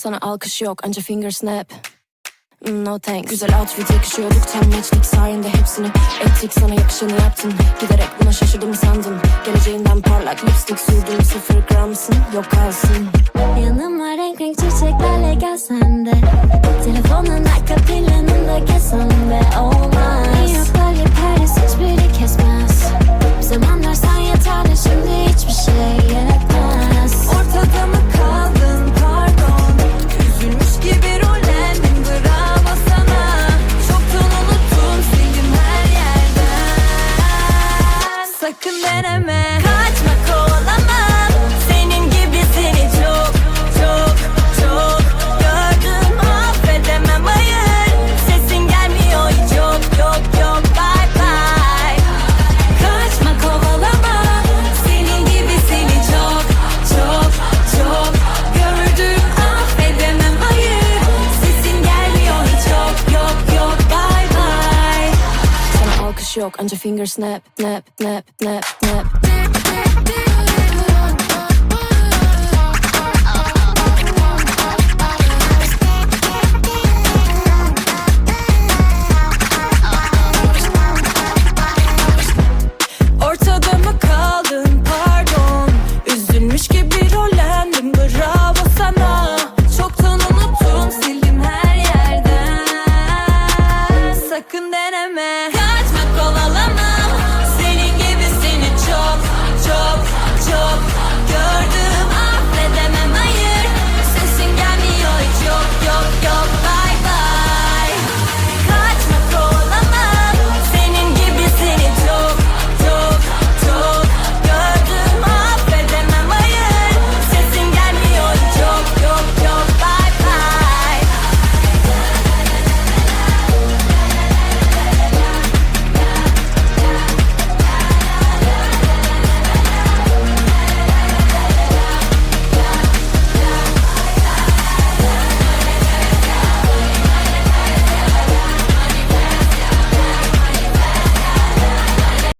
Sana alkış yok anca finger snap. Mm, No thanks. Güzel outfit yakışıyorduk tam matchlik sayende hepsini Ettik. Sana yakışanı yaptın Giderek buna şaşırdım sandım. Geleceğinden parlak lipstick sürdüm Sıfır gramsın yok kalsın. Yanıma renk renk çiçeklerle gelsen de. Telefonun Sakın deneme yok anca finger snap Snap snap snap snap. Ortada mı kaldın? Pardon. Üzülmüş gibi rollendim. Bravo sana. Çoktan unuttum sildim her yerden. Sakın deneme